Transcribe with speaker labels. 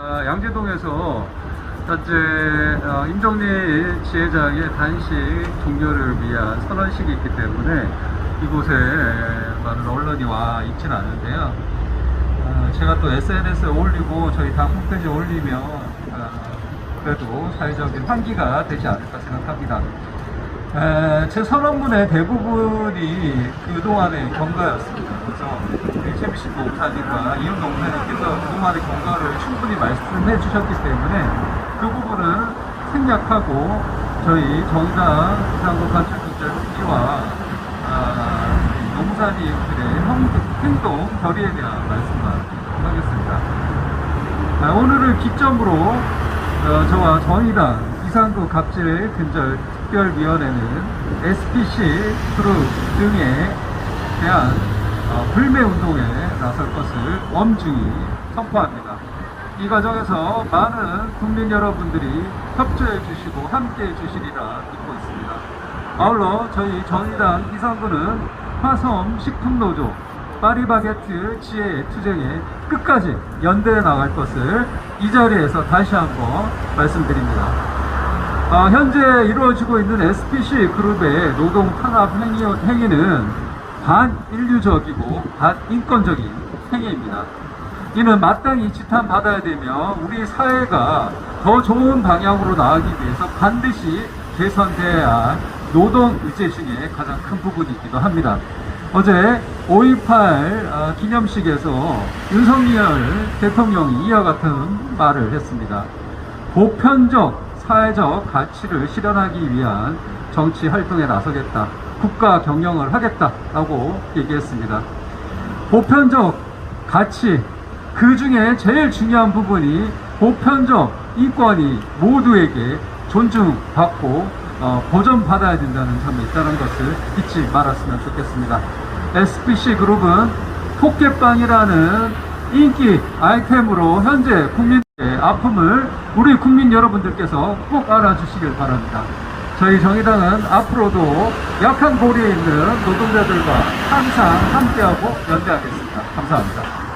Speaker 1: 아, 양재동에서 현재 어, 임정리 지회장의 단식 종료를 위한 선언식이 있기 때문에 이곳에 많은 언론이 와 있지는 않은데요. 어, 제가 또 SNS에 올리고 저희 당 홈페이지에 올리면 어, 그래도 사회적인 환기가 되지 않을까 생각합니다. 에, 제 선언문의 대부분이 그동안의 경과였습니다. 그래서 최미신 목사님과 이윤 목사님께서 그동안의 경과를 충분히 말씀해 주셨기 때문에 그 부분은 생략하고 저희 정당 비상구 관철국절 후기와 아, 농사님들의 형- 행동, 결의에 대한 말씀만 하겠습니다. 아, 오늘을 기점으로 어, 저와 정의당 이상구 갑질 근절 특별위원회는 SPC 그룹 등에 대한 어, 불매 운동에 나설 것을 엄중히 선포합니다. 이 과정에서 많은 국민 여러분들이 협조해 주시고 함께 해 주시리라 믿고 있습니다. 아울러 저희 정의당 이상구는 화성 식품노조 파리바게트 지혜 투쟁에 끝까지 연대해 나갈 것을 이 자리에서 다시 한번 말씀드립니다. 아, 현재 이루어지고 있는 SPC 그룹의 노동 탄압 행위, 행위는 반인류적이고 반인권적인 행위입니다. 이는 마땅히 지탄받아야 되며 우리 사회가 더 좋은 방향으로 나아가기 위해서 반드시 개선돼야 할 노동 의제 중에 가장 큰 부분이기도 합니다. 어제 5.18 아, 기념식에서 윤석열 대통령이 이와 같은 말을 했습니다. 보편적 사회적 가치를 실현하기 위한 정치 활동에 나서겠다. 국가 경영을 하겠다라고 얘기했습니다. 보편적 가치 그 중에 제일 중요한 부분이 보편적 인권이 모두에게 존중받고 어, 보존받아야 된다는 점이 있다는 것을 잊지 말았으면 좋겠습니다. SPC 그룹은 포켓빵이라는 인기 아이템으로 현재 국민의 아픔을 우리 국민 여러분들께서 꼭 알아주시길 바랍니다. 저희 정의당은 앞으로도 약한 고리에 있는 노동자들과 항상 함께하고 연대하겠습니다. 감사합니다.